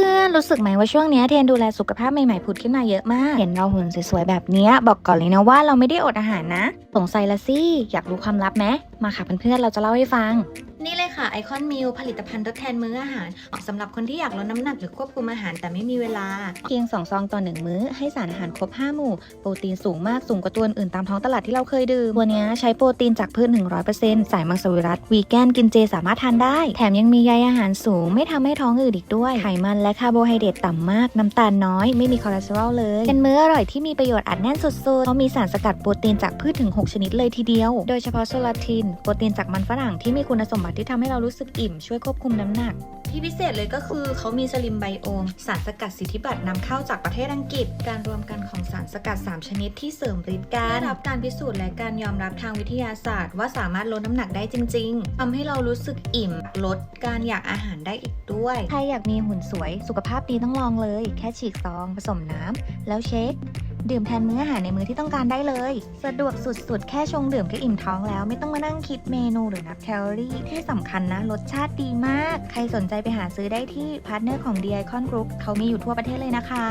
พื่อนๆ รู้สึกไหมว่าช่วงนี้เทนดูแลสุขภาพใหม่ๆผุดขึ้นมาเยอะมาก เห็นเราหุ่นสวยๆ แบบนี้ บอกก่อนเลยนะว่าเราไม่ได้อดอาหารนะ สงสัยละสิ อยากรู้ความลับไหมมาค่ะเพื่อนๆ เราจะเล่าให้ฟัง นี่เลยค่ะไอคอนมิลผลิตภัณฑ์ทดแทนมื้ออาหารเหมาะสำหรับคนที่อยากลดน้ำหนักหรือควบคุมอาหารแต่ไม่มีเวลา เพียง 2 ซองต่อ 1 มื้อ ให้สารอาหารครบ 5 หมู่ โปรตีนสูงมากสูงกว่าตัวอื่นตามท้องตลาดที่เราเคยดื่ม ตัวนี้ใช้โปรตีนจากพืช 100%สายมังสวิรัตวีแกนกินเจสามารถทานได้ แถมยังมีใยอาหารสูง ไม่ทำให้ท้องอืดอีกด้วย ไขมันและคาร์โบไฮเดรตต่ำมากน้ำตาลน้อยไม่มีคอเลสเตอรอลเลยเป็นมื้ออร่อยที่มีประโยชน์อัดแน่นสุดๆเขามีสารสกัดโปรตีนจากพืชถึง 6 ชนิดเลยทีเดียว โดยเฉพาะโซลาทิน โปรตีนจากมันฝรั่งที่มีคุณสมบัติที่ทำให้เรารู้สึกอิ่มช่วยควบคุมน้ำหนัก ที่พิเศษเลยก็คือเขามีสลิมไบโอม สารสกัดสิทธิบัตรนำเข้าจากประเทศอังกฤษ การรวมกันของสารสกัด 3 ชนิดที่เสริมฤทธิ์การได้รับการพิสูจน์และการยอมรับทางวิทยาศาสตร์ ว่าสามารถลดน้ำหนักได้จริง ๆทำให้เรารู้สึกอิ่มลดการอยากอาหารได้อีกด้วยใครอยากมีหุ่นสวย สุขภาพดีต้องลองเลย แค่ฉีกซอง ผสมน้ำแล้วเช็ค ดื่มแทนมื้ออาหารในมื้อที่ต้องการได้เลย สะดวกสุดๆ แค่ชงดื่มก็อิ่มท้องแล้ว ไม่ต้องมานั่งคิดเมนูหรือนับแคลอรี่ที่สำคัญนะ รสชาติดีมาก ใครสนใจไปหาซื้อได้ที่พาร์ทเนอร์ของ d i c o n Group เขามีอยู่ทั่วประเทศเลยนะคะ